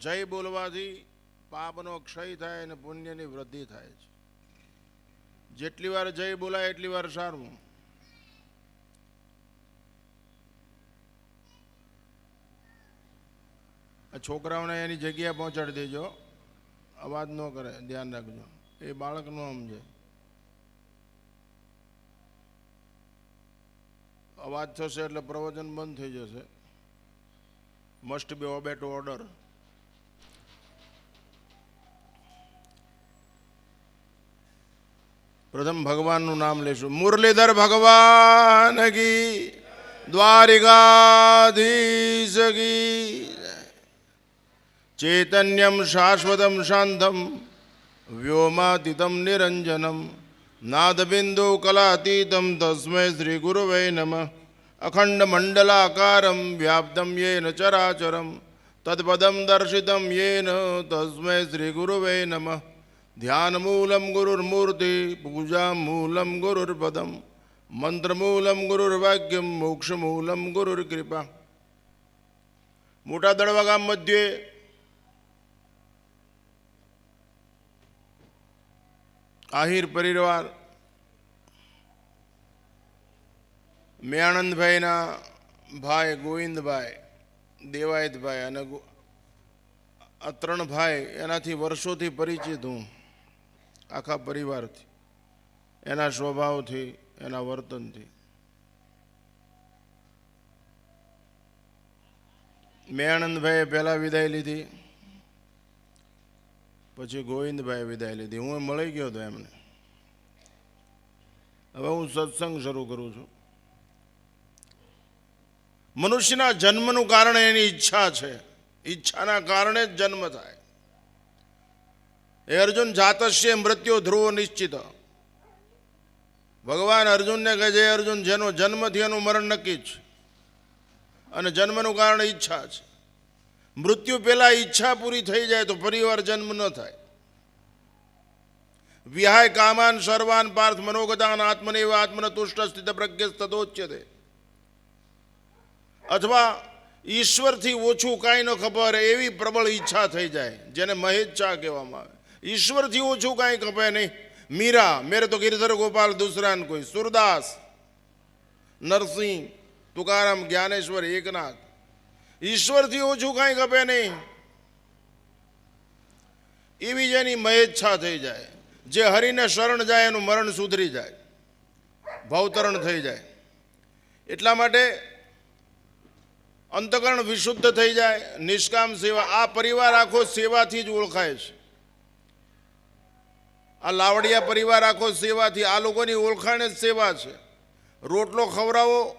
જય બોલવાથી પાપનો ક્ષય થાય અને પુણ્યની વૃદ્ધિ થાય છે. જેટલી વાર જય બોલાય, એટલી વાર સારું. આ છોકરાઓને એની જગ્યાએ પહોંચાડી દેજો. અવાજ ન કરે, ધ્યાન રાખજો. એ બાળક ન સમજે. અવાજ થશે એટલે પ્રવચન બંધ થઈ જશે. મસ્ટ બી ઓબેટ ઓર્ડર પ્રથમ ભગવાનનું નામ લેશું. મુરલીધર ભગવાન કી, દ્વારિકાધીશ કી. ચૈતન્યમ શાશ્વતમ શાંતમ, વ્યોમાતીતમ નિરંજનમ. નાદબિંદુ કલાતીતમ તસ્મૈ શ્રી ગુરુવે નમ. અખંડ મંડલાકારમ વ્યાપ્તમ યેન ચરાચરમ. તત્પદમ દર્શિતમ યેન તસ્મૈ શ્રી ગુરુવે નમ. ધ્યાનમૂલમ ગુરુર્મૂર્તિ પૂજામૂલમ ગુરુર્પદમ મંત્રમૂલમ ગુરુર્વાક્યમ મોક્ષમૂલમ ગુરુર્કૃપા મોટા દળવા ગામ મધ્યે આહિર પરિવાર મેયાનંદભાઈના ભાઈ ગોવિંદભાઈ દેવાયતભાઈ અને આ ત્રણ ભાઈ એનાથી વર્ષોથી પરિચિત હું આખા પરિવારથી. એના સ્વભાવથી, એના વર્તનથી. મેયાનંદભાઈએ પહેલાં વિદાય લીધી. પછી ગોવિંદભાઈએ વિદાય લીધી. હું મળી ગયો હતો એમને. હવે હું સત્સંગ શરૂ કરું છું. મનુષ્યના જન્મનું કારણ એની ઈચ્છા છે. ઈચ્છાના કારણે જ જન્મ થાય. એ અર્જુન જાતસ્ય મૃત્યુ ધ્રુવ નિશ્ચિત. ભગવાન અર્જુનને કહે છે અર્જુન, જેનો જન્મથી એનું મરણ નક્કી છે. અને જન્મનું કારણ ઈચ્છા છે. મૃત્યુ પહેલાં ઈચ્છા પૂરી થઈ જાય તો ફરીવાર જન્મ ન થાય. વિહાય કામાન સર્વાન પાર્થ મનોગતાન આત્મનેવ આત્મન તુષ્ટ સ્થિત પ્રજ્ઞ તદોચ્યતે. અથવા ઈશ્વરથી ઓછું કાંઈ ન ખબર એવી પ્રબળ ઈચ્છા થઈ જાય, જેને મહેચ્છા કહેવામાં આવે. ઈશ્વરથી ઓછું કાંઈ ખપે નહીં. મીરા, મેરે તો ગિરધર ગોપાલ દુસરાન કોઈ. સુરદાસ, નરસિંહ, તુકારામ, જ્ઞાનેશ્વર, એકનાથ. ઈશ્વરથી ઓછું કાંઈ ખપે નહીં. એવી જેની મહેચ્છા થઈ જાય. જે હરિને શરણ જાય, એનું મરણ સુધરી જાય. ભવતરણ થઈ જાય. એટલા માટે અંતકરણ વિશુદ્ધ થઈ જાય. નિષ્કામ સેવા, આ પરિવાર આખો સેવાથી જ ઓળખાય છે. આ લાવડિયા પરિવાર આખો સેવાથી, આ લોકોની ઓળખાણ જ સેવા છે. રોટલો ખવડાવો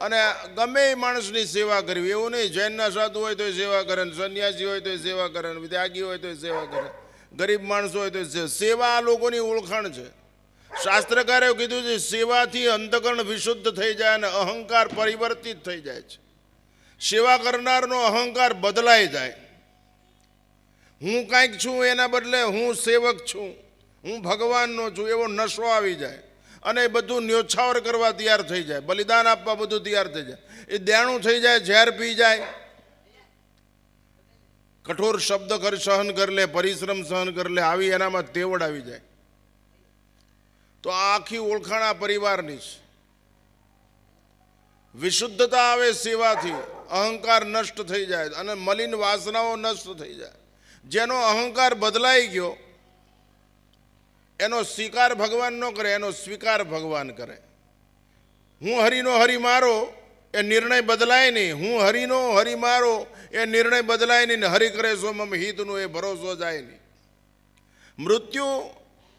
અને ગમે એ માણસની સેવા કરવી, એવું નહીં, જૈનના સાધુ હોય તો સેવા કરે સંન્યાસી હોય તો સેવા કરે ત્યાગી હોય તો સેવા કરે. ગરીબ માણસો હોય તો સેવા આ લોકોની ઓળખાણ છે. શાસ્ત્રકારે કીધું છે, સેવાથી અંતકરણ વિશુદ્ધ થઈ જાય અને અહંકાર પરિવર્તિત થઈ જાય છે. સેવા કરનારનો અહંકાર બદલાઈ જાય. હું કાંઈક છું એના બદલે હું સેવક છું. હું ભગવાનનો છું, એવો નશો આવી જાય. અને એ બધું ન્યોછાવર કરવા તૈયાર થઈ જાય. બલિદાન આપવા બધું તૈયાર થઈ જાય. એ દેણું થઈ જાય, ઝેર પી જાય. કઠોર શબ્દ કર, સહન કરી લે, પરિશ્રમ સહન કરી લે, આવી એનામાં તેવડ આવી જાય. તો આ આખી ઓળખાણ આ પરિવારની છે. વિશુદ્ધતા આવે સેવાથી, અહંકાર નષ્ટ થઈ જાય અને મલિન વાસનાઓ નષ્ટ થઈ જાય. જેનો અહંકાર બદલાઈ ગયો એનો સ્વીકાર ભગવાન ન કરે, એનો સ્વીકાર ભગવાન કરે. હું હરિનો હરિ મારો, એ નિર્ણય બદલાય નહીં. હું હરિનો હરિ મારો, એ નિર્ણય બદલાય નહીં ને હરિ કરે સો મમ હિતનો એ ભરોસો જાય નહીં. મૃત્યુ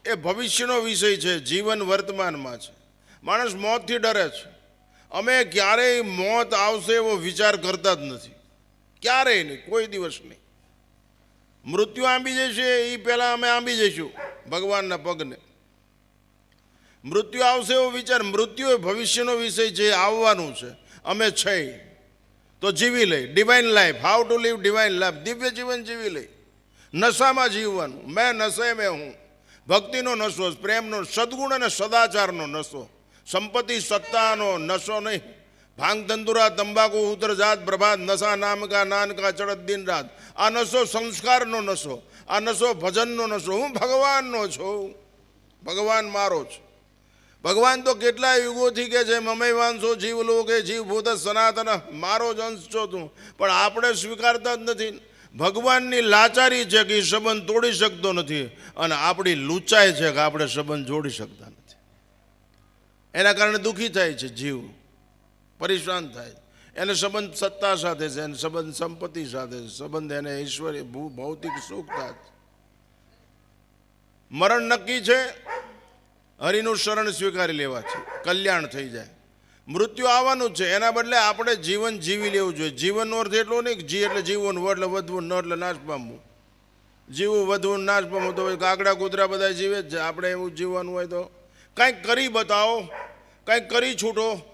એ ભવિષ્યનો વિષય છે, જીવન વર્તમાનમાં છે. માણસ મોતથી ડરે છે. અમે ક્યારેય મોત આવશે એવો વિચાર કરતા જ નથી. ક્યારેય નહીં, કોઈ દિવસ નહીં. મૃત્યુ આંબી જશે એ પહેલાં અમે આંબી જઈશું. ભગવાનના પગને. મૃત્યુ આવશે એવો વિચાર, મૃત્યુ એ ભવિષ્યનો વિષય જે આવવાનું છે. અમે છે તો જીવી લઈ. Divine life how to live divine life દિવ્ય જીવન જીવી લઈ. નશામાં જીવવાનું. મેં નશે, મેં હું. ભક્તિનો નશો, પ્રેમનો, સદગુણ અને સદાચારનો નશો. સંપત્તિ સત્તાનો નશો નહીં. ભાંગ તંતુરા તંબાકુ ઉત્તર જાત, પ્રભાત, નશા, નામકા, નાનકા નાન ચડત દિન રાત. આ નશો સંસ્કારનો નશો. આ નશો ભજનનો નશો. હું ભગવાનનો છું. ભગવાન મારો છું. ભગવાન તો કેટલા યુગોથી કે છે, મમય વાંશો જીવ લોકે, જીવ ભૂત, સનાતન, મારો જ અંશ છો તું. પણ આપણે સ્વીકારતા જ નથી. ભગવાનની લાચારી છે કે એ સંબંધ તોડી શકતો નથી અને આપણી લૂંચાઈ છે કે આપણે સંબંધ જોડી શકતા નથી. એના કારણે દુઃખી થાય છે જીવ. પરેશાન થાય. એને સંબંધ સત્તા સાથે છે, એને સંબંધ સંપત્તિ સાથે છે. સંબંધ એને ઈશ્વરી ભૂ, ભૌતિક સુખતા છે. મરણ નક્કી છે, હરિનું શરણ સ્વીકારી લેવા છે. કલ્યાણ થઈ જાય. મૃત્યુ આવવાનું છે, એના બદલે આપણે જીવન જીવી લેવું જોઈએ. જીવનનો અર્થ એટલો નહીં જી એટલે જીવન વ એટલે વધવું ન એટલે નાશ પામવું. જીવવું, વધવું નાશ પામવું તો કાગડા કૂતરા બધા જીવે જ આપણે એવું જીવવાનું હોય તો કંઈક કરી બતાવો, કંઈક કરી છૂટો.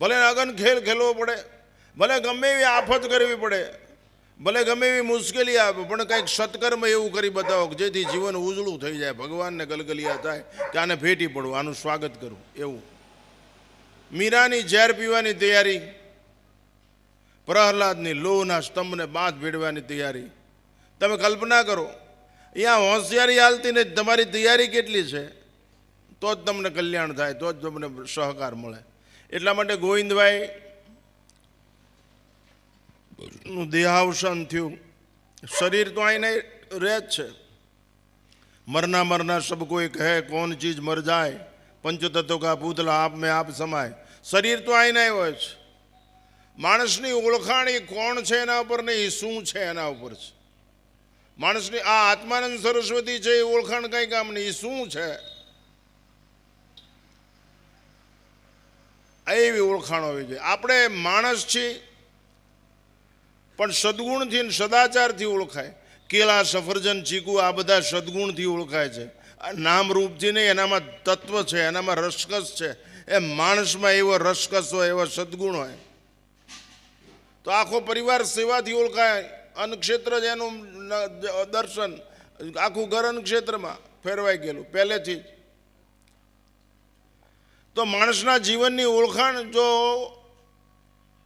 ભલે અગન ખેલ ખેલવો પડે, ભલે ગમે એવી આફત કરવી પડે, ભલે ગમે એવી મુશ્કેલી આવે, પણ કંઈક સત્કર્મ એવું કરી બતાવો કે જેથી જીવન ઉજળું થઈ જાય, ભગવાનને ગલગલિયા થાય, કે આને ભેટી પડવું, આનું સ્વાગત કરવું એવું. મીરાની ઝેર પીવાની તૈયારી, પ્રહલાદની લોહના સ્તંભને બાંધ ભેડવાની તૈયારી. તમે કલ્પના કરો, અહીંયા હોશિયારી હાલતી ને તમારી તૈયારી કેટલી છે? તો જ તમને કલ્યાણ થાય, તો જ તમને સહકાર મળે. એટલા માટે ગોવિંદભાઈ નું દેહાવસાન થયું. શરીર તો અહીં રહે જ છે. મરના મરના સબ કોઈ કહે, કોણ ચીજ મર જાય? પંચતત્વ કા પૂતલા આપ મેં આપ સમાય. શરીર તો અહીં હોય છે માણસની ઓળખાણ એ કોણ છે એના ઉપર નહીં, શું છે એના ઉપર છે. માણસની આ આત્માનંદ સરસ્વતી છે એ ઓળખાણ કંઈ કામ નહીં, શું છે? એવી ઓળખાણ હોવી જોઈએ. આપણે માણસ છીએ, પણ સદગુણથી સદાચારથી ઓળખાય. કેળા, સફરજન, ચીકુ, આ બધા સદગુણથી ઓળખાય છે. નામ રૂપથી નહીં, એનામાં તત્વ છે, એનામાં રસકસ છે. એ માણસમાં એવો રસકસ હોય, એવો સદગુણ હોય. તો આખો પરિવાર સેવાથી ઓળખાય. અન્નક્ષેત્ર જ એનું દર્શન. આખું ઘર અન્નક્ષેત્રમાં ફેરવાઈ ગયેલું, પહેલેથી જ. તો માણસના જીવનની ઓળખાણ જો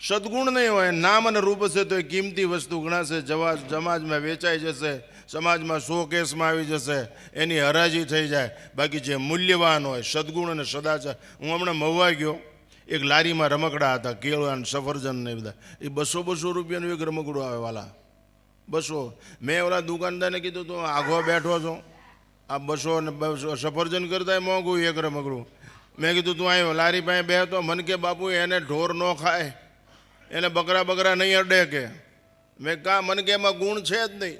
સદગુણ નહીં હોય, નામ અને રૂપ હશે તો એ કિંમતી વસ્તુ ગણાશે. જવા સમાજમાં વેચાઈ જશે, સમાજમાં શો કેસમાં આવી જશે, એની હરાજી થઈ જાય. બાકી જે મૂલ્યવાન હોય, સદગુણ અને સદાચાર. હું હમણાં મહુવા ગયો, એક લારીમાં રમકડા હતા, કેળા અને સફરજન ને બધા. એ બસો બસો રૂપિયાનું એક રમકડું આવે વાલા. બસો. મેં ઓલા દુકાનદારને કીધું, તું આઘો બેઠો છો. આ બસો ને બસો સફરજન કરતા મોંઘું એક રમકડું. મેં કીધું, તું અહીં લારી પાસે તો મન કે, બાપુ, એને ઢોર ન ખાય. એને બકરા બકરા નહીં અડે કે. મેં કા મન કે એમાં ગુણ છે જ નહીં.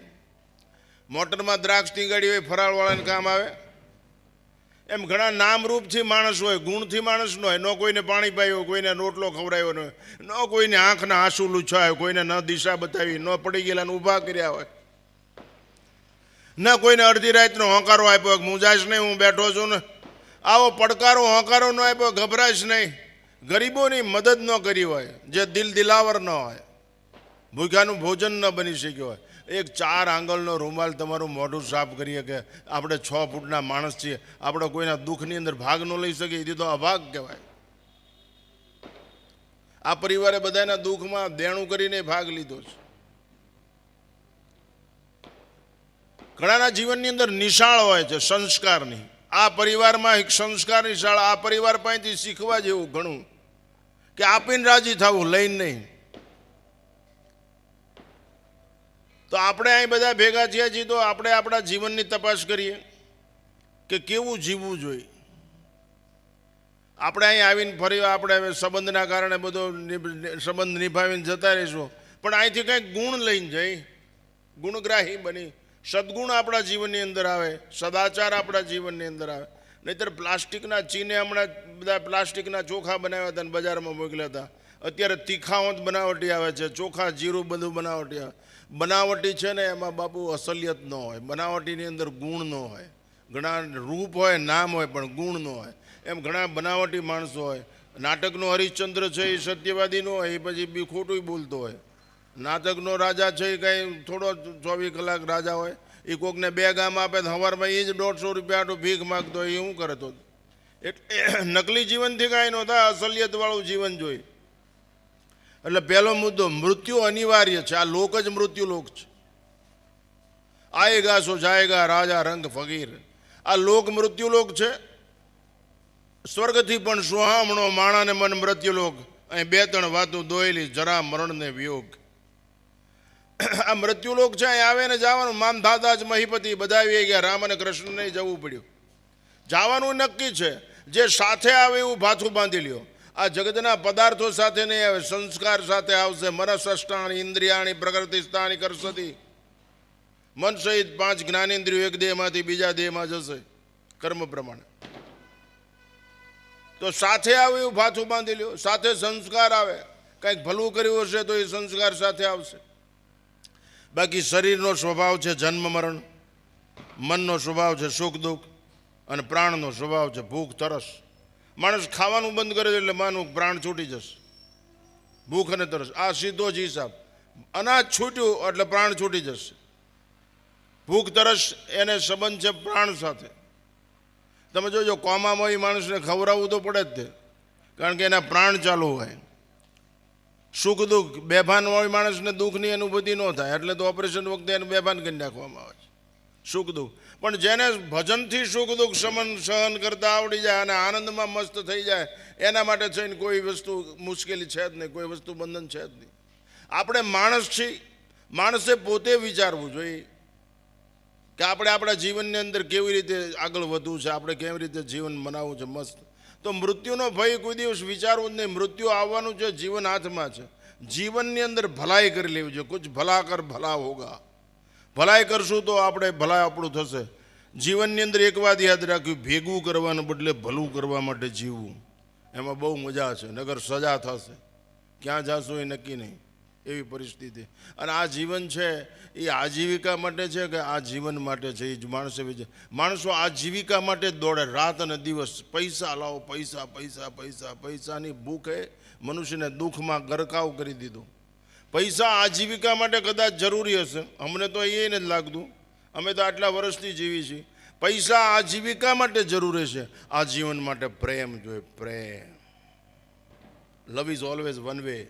મોટરમાં દ્રાક્ષ ટીંગાડી હોય, ફરાળવાળાને કામ આવે. એમ ઘણા નામરૂપથી માણસ હોય, ગુણથી માણસ ન હોય. ન કોઈને પાણી પાયું કોઈને રોટલો ખવડાવ્યો ન હોય. ન કોઈને આંખના આંસુ લૂછાયો, કોઈને ન દિશા બતાવી, ન પડી ગયેલા ઊભા કર્યા હોય. ન કોઈને અડધી રાતનો હોંકારો આપ્યો મુંજાશ નહીં, હું બેઠો છું ને. આવો પડકારો, હોંકારો ન આપ્યો, ગભરાશ નહીં. ગરીબોની મદદ ન કરી હોય, જે દિલ દિલાવર ન હોય. ભૂખ્યાનું ભોજન ન બની શક્યું હોય. એક ચાર આંગળનો રૂમાલ તમારું મોઢું સાફ કરીએ કે આપણે છ ફૂટના માણસ છીએ, આપણે કોઈના દુઃખની અંદર ભાગ ન લઈ શકીએ એથી તો અભાગ કહેવાય. આ પરિવારે બધાના દુઃખમાં દેણું કરીને ભાગ લીધો છે. ઘણાના જીવનની અંદર નિશાળ હોય છે સંસ્કારની આ પરિવારમાં એક સંસ્કારની શાળા, આ પરિવાર પાસેથી શીખવા જેવું ઘણું. કે આપીને રાજી થવું, લઈને નહીં. તો આપણે અહીં બધા ભેગા થયા છીએ, તો આપણે આપણા જીવનની તપાસ કરીએ કે કેવું જીવવું જોઈએ. આપણે અહીં આવીને ફરી આપણે હવે સંબંધના કારણે બધો સંબંધ નિભાવીને જતા રહીશું. પણ અહીંથી કંઈક ગુણ લઈને જઈ. ગુણગ્રાહી બની. સદગુણ આપણા જીવનની અંદર આવે, સદાચાર આપણા જીવનની અંદર આવે. નહીતર પ્લાસ્ટિકના ચીને હમણાં બધા પ્લાસ્ટિકના ચોખા બનાવ્યા હતા અને બજારમાં મોકલ્યા હતા. અત્યારે તીખાઓ જ બનાવટી આવે છે, ચોખા, જીરું બધું બનાવટી આવે. બનાવટી છે ને એમાં બાપુ અસલિયત ન હોય, બનાવટીની અંદર ગુણ ન હોય. ઘણા રૂપ હોય, નામ હોય, પણ ગુણ ન હોય. એમ ઘણા બનાવટી માણસો હોય. નાટકનો હરિશ્ચંદ્ર છે એ સત્યવાદીનો હોય, એ પછી બી ખોટું બોલતો હોય. નાટકનો રાજા છે એ કાંઈ થોડો ચોવીસ કલાક રાજા હોય. એ કોકને બે ગામ આપે તો સવારમાં એ જ દોઢસો રૂપિયા ભીખ માગતો એ શું કરે તો? એટલે નકલી જીવનથી કાંઈ ન થાય, અસલિયતવાળું જીવન જોઈ. એટલે પહેલો મુદ્દો, મૃત્યુ અનિવાર્ય છે. આ લોક જ મૃત્યુ લોક છે. આયેગા સો જાયેગા રાજા રંગ ફગીર આ લોક મૃત્યુ લોક છે. સ્વર્ગથી પણ સુહામણો માણાને મન મૃત્યુ લોક. અહીં બે ત્રણ વાતો દોયેલી, જરા મરણને વિયોગ. આ મૃત્યુલોક છે અહીં આવે ને જવાનું, મામ દાદા જ મહીપતિ બધા આવી ગયા. રામ અને કૃષ્ણને જવું પડ્યું. જવાનું નક્કી છે. જે સાથે આવે એવું ભાથું બાંધી લ્યો. આ જગતના પદાર્થો સાથે નહીં આવે, સંસ્કાર સાથે આવશે. મનસષ્ટાણી ઇન્દ્રિયાણી, પ્રકૃતિ સ્થાની કરસતી. મન સહિત પાંચ જ્ઞાનેન્દ્રિયો એક દેહમાંથી બીજા દેહમાં જશે. કર્મ પ્રમાણે. તો સાથે આવે એવું ભાથું બાંધી લ્યો. સાથે સંસ્કાર આવે. કંઈક ભલું કર્યું હશે તો એ સંસ્કાર સાથે આવશે. બાકી શરીરનો સ્વભાવ છે જન્મ મરણ મનનો સ્વભાવ છે સુખ દુઃખ અને પ્રાણનો સ્વભાવ છે ભૂખ તરસ. માણસ ખાવાનું બંધ કરે છે એટલે માનું પ્રાણ છૂટી જશે. ભૂખ અને તરસ. આ સીધો જ હિસાબ. અનાજ છૂટ્યું એટલે પ્રાણ છૂટી જશે. ભૂખ તરસ એને સંબંધ છે પ્રાણ સાથે. તમે જોજો, કોમામાં એ માણસને ખવડાવવું તો પડે જ તે. કારણ કે એના પ્રાણ ચાલુ હોય. સુખ દુઃખ બેભાન હોય માણસને દુઃખની અનુભૂતિ ન થાય, એટલે તો ઓપરેશન વખતે એને બેભાન કરી નાખવામાં આવે છે. સુખ દુઃખ. પણ જેને ભજનથી સુખ દુઃખ સમન સહન કરતા આવડી જાય અને આનંદમાં મસ્ત થઈ જાય, એના માટે થઈને કોઈ વસ્તુ મુશ્કેલી છે જ નહીં, કોઈ વસ્તુ બંધન છે જ નહીં. આપણે માણસ છીએ. માણસે પોતે વિચારવું જોઈએ કે આપણે આપણા જીવનની અંદર કેવી રીતે આગળ વધવું છે, આપણે કેવી રીતે જીવન મનાવવું છે, મસ્ત. તો મૃત્યુનો ભય કોઈ દિવસ વિચારવું જ નહીં. મૃત્યુ આવવાનું છે, જીવન હાથમાં છે. જીવનની અંદર ભલાઈ કરી લેવી જોઈએ. કુછ ભલા કર, ભલા હોગા. ભલાઈ કરશું તો આપણે ભલા આપણું થશે. જીવનની અંદર એક વાત યાદ રાખ્યું ભેગું કરવાને બદલે ભલું કરવા માટે જીવવું. એમાં બહુ મજા છે નગર સજા થશે. ક્યાં જાશું એ નક્કી નહીં. એવી પરિસ્થિતિ. અને આ જીવન છે એ આજીવિકા માટે છે કે આ જીવન માટે છે? એ જ માણસે માણસો આજીવિકા માટે જ દોડે રાત અને દિવસ. પૈસા લાવો, પૈસા પૈસા પૈસા, પૈસાની ભૂખે મનુષ્યને દુઃખમાં ગરકાવ કરી દીધો. પૈસા આજીવિકા માટે કદાચ જરૂરી હશે. અમને તો એ નથી લાગતું. અમે તો આટલા વર્ષથી જીવી છીએ. પૈસા આજીવિકા માટે જરૂરી છે આ જીવન માટે પ્રેમ જોઈએ, પ્રેમ. Love is always one way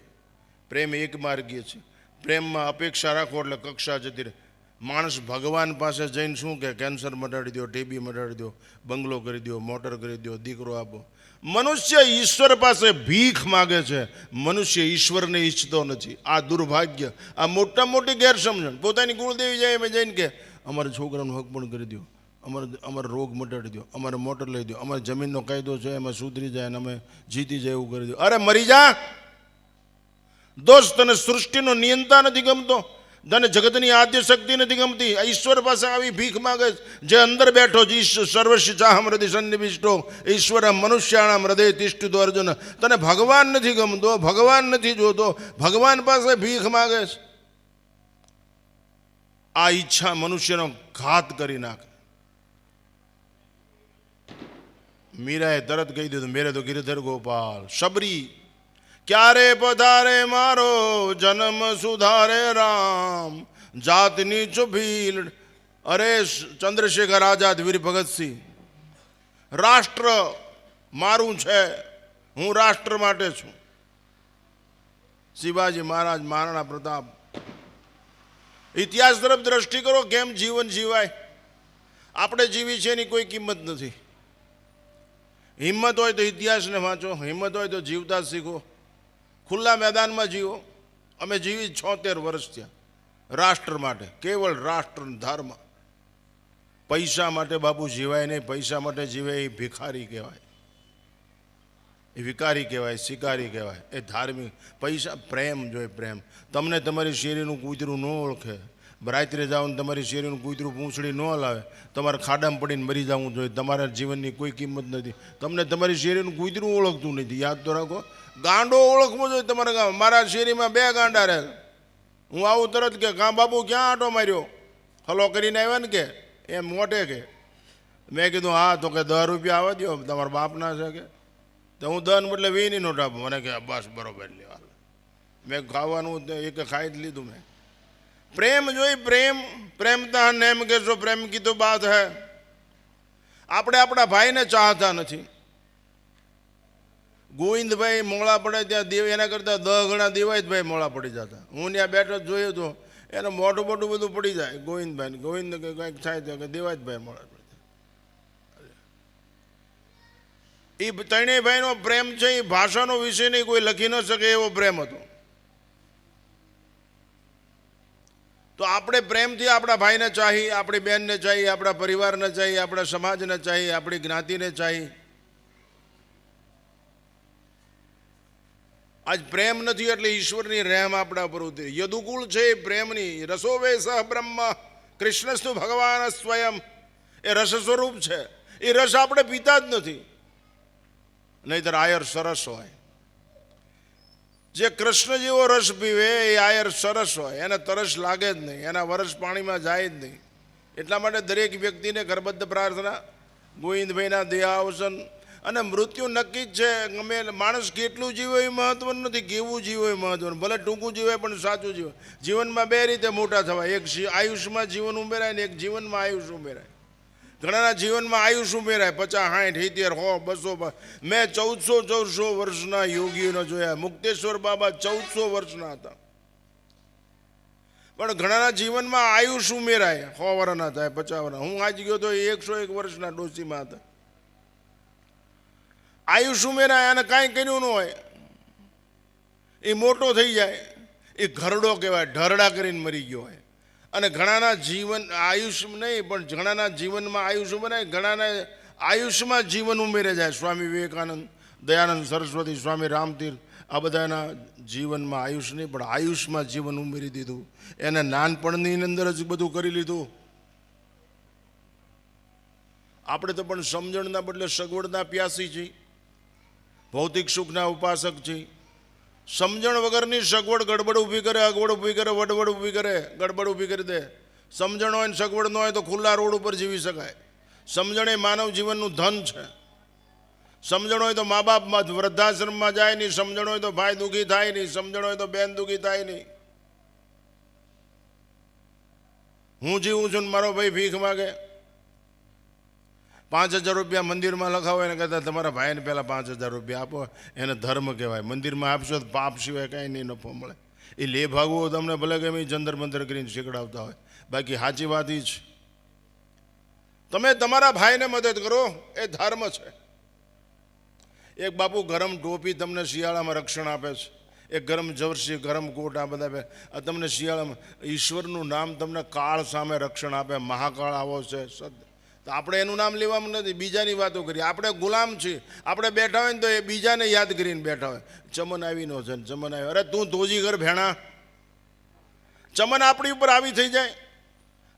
પ્રેમ એક માર્ગીય છે. પ્રેમમાં અપેક્ષા રાખો એટલે કક્ષા જતી રહે. માણસ ભગવાન પાસે જઈને શું કે કેન્સર મટાડી દો ટીબી મટાડી દો બંગલો કરી દો મોટર કરી દો દીકરો આપો. મનુષ્ય ઈશ્વર પાસે ભીખ માગે છે. મનુષ્ય ઈશ્વરને ઈચ્છતો નથી. આ દુર્ભાગ્ય, આ મોટા મોટી ગેરસમજણ. પોતાની કુળદેવી જાય એમ જઈને કે, અમારા છોકરાનું હક પણ કરી દો અમારે, અમારો રોગ મટાડી દો અમારે મોટર લઈ દો અમારે જમીનનો કાયદો છે, એમાં સુધરી જાય અને અમે જીતી જાય એવું કરી દો અરે મરી જા! દોસ્ત તને સૃષ્ટિનો નિયંતા નથી ગમતો. તને જગતની આદ્ય શક્તિ નથી ગમતી. ઈશ્વર પાસે આવી ભીખ માગે જે અંદર બેઠો જ સર્વશ્રી ચાહમ હૃદય સન્નિવિષ્ટો ઈશ્વર મનુષ્યાણામ હૃદય તિષ્ઠિતો અર્જુન. તને ભગવાન નથી ગમતો, ભગવાન નથી જોતો. ભગવાન પાસે ભીખ માગે છે. આ ઈચ્છા મનુષ્યનો ઘાત કરી નાખે. મીરાએ તરત કહી દીધું, મેરે તો ગિરધર ગોપાલ, શબરી ક્યારે પધારે મારો જન્મ સુધારે રામ? જાતની ચુભીલ અરે ચંદ્રશેખર આઝાદ, વીર ભગતસિંહ રાષ્ટ્ર મારું છે. હું રાષ્ટ્ર માટે છું. શિવાજી મહારાજ, મહારાણા પ્રતાપ. ઇતિહાસ તરફ દ્રષ્ટિ કરો, કેમ જીવન જીવાય? આપણે જીવી છે એની કોઈ કિંમત નથી. હિંમત હોય તો ઇતિહાસને વાંચો, હિંમત હોય તો જીવતા શીખો. ખુલ્લા મેદાનમાં જીવો. અમે જીવી છોતેર વર્ષ થયા. રાષ્ટ્ર માટે, કેવળ રાષ્ટ્ર ધર્મ. પૈસા માટે બાપુ જીવાય નહીં, પૈસા માટે જીવે એ ભિખારી કહેવાય. એ વિકારી કહેવાય, શિકારી કહેવાય. એ ધાર્મિક, પૈસા, પ્રેમ જોઈએ પ્રેમ. તમને તમારી શેરીનું કૂતરું ન ઓળખે. રાત્રે જાઓ ને તમારી શેરીનું કૂતરું પૂંછડી ન હલાવે તમારે ખાડામાં પડીને મરી જવું જોઈએ, તમારા જીવનની કોઈ કિંમત નથી. તમને તમારી શેરીનું કૂતરું ઓળખતું નથી, યાદ તો રાખો. ગાંડો ઓળખવો જોઈએ તમારા ગામ. મારા શેરીમાં બે ગાંડા રહે હું આવું તરત કે કાં બાબુ, ક્યાં આંટો માર્યો? હલો કરીને આવ્યા ને કે? એમ મોટે કે. મેં કીધું, હા, તો કે દસ રૂપિયા આવવા દો તમારા બાપના છે કે? તો હું દન એટલે વીની નોટ આપું મને કે, બસ, બરોબર લેવા મેં ખાવાનું એક ખાઈ જ લીધું મેં. પ્રેમ જોઈ પ્રેમ પ્રેમતા નેમ કહેશો પ્રેમ કી તો બાત હૈ. આપણે આપણા ભાઈને ચાહતા નથી. ગોવિંદભાઈ મોળા પડે ત્યાં દેવ, એના કરતાં દહ ગણા દેવાયતભાઈ મોળા પડી જતા. હું ત્યાં બેઠો જોયો જોયું તો એને મોટું મોટું બધું પડી જાય. ગોવિંદભાઈ ગોવિંદ કંઈક થાય તો કે દેવાયતભાઈ મોળા પડી જાય. એ ત્રણેય ભાઈનો પ્રેમ છે, એ ભાષાનો વિષય નહીં કોઈ લખી ન શકે એવો પ્રેમ હતો. તો આપણે પ્રેમથી આપણા ભાઈને ચાહી, આપણી બહેનને ચાહી, આપણા પરિવારને ચાહી, આપણા સમાજને ચાહી, આપણી જ્ઞાતિને ચાહી. આજ પ્રેમ નથી એટલે ઈશ્વરની રહેમ આપણા પર ઉતરી. યદુકુળ છે પ્રેમની. રસોવે સહ બ્રહ્મ. કૃષ્ણસ્તુ ભગવાન સ્વયં. એ રસ સ્વરૂપ છે. એ રસ આપણે પીતા જ નથી. નહીતર આયર સરસ હોય. જે કૃષ્ણ જેવો રસ પીવે એ આયર સરસ હોય. એને તરસ લાગે જ નહીં. એના વરસ પાણીમાં જાય જ નહીં. એટલા માટે દરેક વ્યક્તિને ઘરબદ્ધ પ્રાર્થના, ગોવિંદભાઈના દેહાવસન અને મૃત્યુ નક્કી જ છે. ગમે માણસ કેટલું જીવે એ મહત્વનું નથી. કેવું જીવે એ મહત્વનું? ભલે ટૂંકું જીવે પણ સાચું જીવે. જીવનમાં બે રીતે મોટા થવાય. એક આયુષ્યમાં જીવન ઉમેરાય ને એક જીવનમાં આયુષ ઉમેરાય. ઘણાના જીવનમાં આયુષ ઉમેરાય પચાસ, સાઠ, સિત્તેર હો બસો મેં ચૌદસો ચૌદસો વર્ષના યોગીઓને જોયા. મુક્તેશ્વર બાબા ચૌદસો વર્ષના હતા. પણ ઘણાના જીવનમાં આયુષ ઉમેરાય સો વર્ષના થાય, પચાસ હું આજ ગયો તો એકસો એક વર્ષના ડોસીમાં હતા. આયુષ ઉમેરાય અને કાંઈ કર્યું ન હોય. એ મોટો થઈ જાય. એ ઘરડો કહેવાય, ઢરડા કરીને મરી ગયો હોય. અને ઘણાના જીવન આયુષ નહીં, પણ ઘણાના જીવનમાં આયુષ ઉમેરાય ઘણાના આયુષમાં જીવન ઉમેરે જાય. સ્વામી વિવેકાનંદ, દયાનંદ સરસ્વતી, સ્વામી રામતીર્થ, આ બધાના જીવનમાં આયુષ નહીં, પણ આયુષમાં જીવન ઉમેરી દીધું. એને નાનપણની અંદર જ બધું કરી લીધું. આપણે તો પણ સમજણના બદલે સગવડના પ્યાસી છીએ. ભૌતિક સુખના ઉપાસક છીએ. સમજણ વગરની સગવડ ગડબડ ઊભી કરે, અગવડ ઊભી કરે, વડવડ ઊભી કરે, ગડબડ ઊભી કરી દે. સમજણ હોય ને સગવડ ન હોય તો ખુલ્લા રોડ ઉપર જીવી શકાય. સમજણ એ માનવ જીવનનું ધન છે. સમજણ હોય તો મા બાપમાં વૃદ્ધાશ્રમમાં જાય નહીં, સમજણ હોય તો ભાઈ દુઃખી થાય નહીં, સમજણ હોય તો બેન દુઃખી થાય નહીં. હું જીવું છું ને મારો ભાઈ ભીખ માગે. પાંચ હજાર રૂપિયા મંદિરમાં લખાવો, એને કહેતા, તમારા ભાઈને પહેલાં પાંચ હજાર રૂપિયા આપો. એને ધર્મ કહેવાય. મંદિરમાં આપશો તો પાપ સિવાય કાંઈ નહીં, નફો મળે. એ લે ભાગવો તમને ભલે ગમે એ મંદર કરીને શીખડાવતા હોય. બાકી સાચી વાત એ છે તમે તમારા ભાઈને મદદ કરો, એ ધર્મ છે. એક બાપુ ગરમ ટોપી તમને શિયાળામાં રક્ષણ આપે છે. એક ગરમ જવરસી ગરમ કોટ, આ બધા આ તમને શિયાળામાં ઈશ્વરનું નામ તમને કાળ સામે રક્ષણ આપે. મહાકાળ આવો છે, સદ તો આપણે એનું નામ લેવાનું નથી, બીજાની વાતો કરીએ. આપણે ગુલામ છીએ. આપણે બેઠા હોય ને તો એ બીજાને યાદ કરીને બેઠા હોય. ચમન આવી નો છે ચમન આવી અરે તું ધોજી ઘર ભેણા. ચમન આપણી ઉપર આવી થઈ જાય.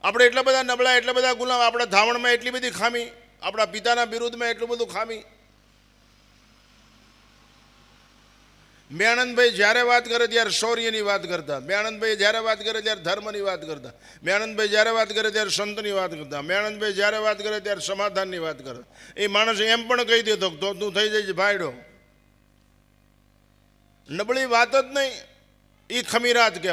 આપણે એટલા બધા નબળા, એટલા બધા ગુલામ, આપણા ધાવણમાં એટલી બધી ખામી, આપણા પિતાના વિરુદ્ધમાં એટલું બધું ખામી. મેણંદભાઈ જ્યારે વાત કરે ત્યારે શૌર્યની વાત કરતા. મેણંદભાઈ જ્યારે વાત કરે ત્યારે ધર્મની વાત કરતા. મેણંદભાઈ જ્યારે વાત કરે ત્યારે સંતની વાત કરતા. મેણંદભાઈ જ્યારે વાત કરે ત્યારે સમાધાનની વાત કરતા એ માણસ એમ પણ કહી દેતો તો તું થઈ જઈશ ભાઈડો. નબળી વાત જ નહીં. એ ખમીરાત કહેવાય.